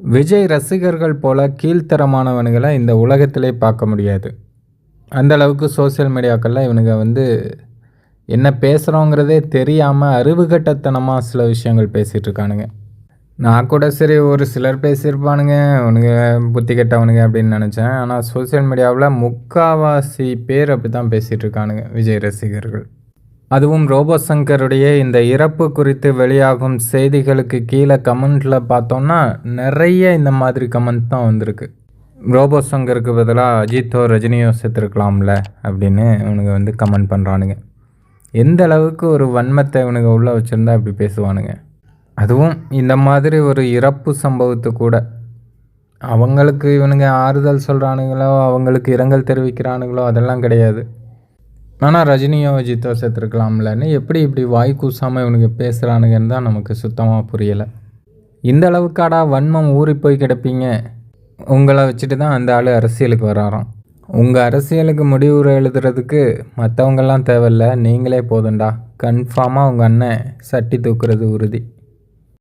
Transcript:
விஜய் ரசிகர்கள் போல கீழ்த்தரமானவனுங்களை இந்த உலகத்திலே பார்க்க முடியாது. அந்த அளவுக்கு சோஷியல் மீடியாக்களில் இவனுங்க வந்து என்ன பேசுகிறோங்கிறதே தெரியாமல் அறிவுகட்டத்தனமாக சில விஷயங்கள் பேசிகிட்டு இருக்கானுங்க. நான் கூட சரி ஒரு சிலர் பேசியிருப்பானுங்க அவனுங்க புத்தி கெட்டவனுங்க அப்படின்னு நினச்சேன். ஆனால் சோஷியல் மீடியாவில் முக்காவாசி பேர் அப்படி தான் பேசிகிட்டு இருக்கானுங்க விஜய் ரசிகர்கள். அதுவும் ரோபோ சங்கருடைய இந்த இறப்பு குறித்து வெளியாகும் செய்திகளுக்கு கீழே கமெண்ட்டில் பார்த்தோம்னா நிறைய இந்த மாதிரி கமெண்ட் தான் வந்திருக்கு. ரோபோ சங்கருக்கு பதிலாக அஜித்தோ ரஜினியோ சேர்த்துருக்கலாம்ல அப்படின்னு இவனுங்க வந்து கமெண்ட் பண்ணுறானுங்க எந்த அளவுக்கு ஒரு வன்மத்தை இவனுங்க உள்ளே வச்சுருந்தா இப்படி பேசுவானுங்க. அதுவும் இந்த மாதிரி ஒரு இறப்பு சம்பவத்து கூட. அவங்களுக்கு இவனுங்க ஆறுதல் சொல்கிறானுங்களோ அவங்களுக்கு இரங்கல் தெரிவிக்கிறானுங்களோ அதெல்லாம் கிடையாது. ஆனால் ரஜினியோ அஜித்தோ சேர்த்துருக்கலாம்லன்னு எப்படி இப்படி வாய் கூசாமல் இவனுக்கு பேசுகிறானுங்கன்னு தான் நமக்கு சுத்தமாக புரியலை. இந்த அளவுக்காடா வன்மம் ஊறி போய் கிடப்பீங்க? உங்களை வச்சுட்டு தான் அந்த ஆள் அரசியலுக்கு வராராம். உங்கள் அரசியலுக்கு முடிவுரை எழுதுறதுக்கு மற்றவங்கெல்லாம் தேவையில்ல. நீங்களே போதும்டா. கன்ஃபார்மாக உங்கள் அண்ணன் சட்டி தூக்குறது உறுதி.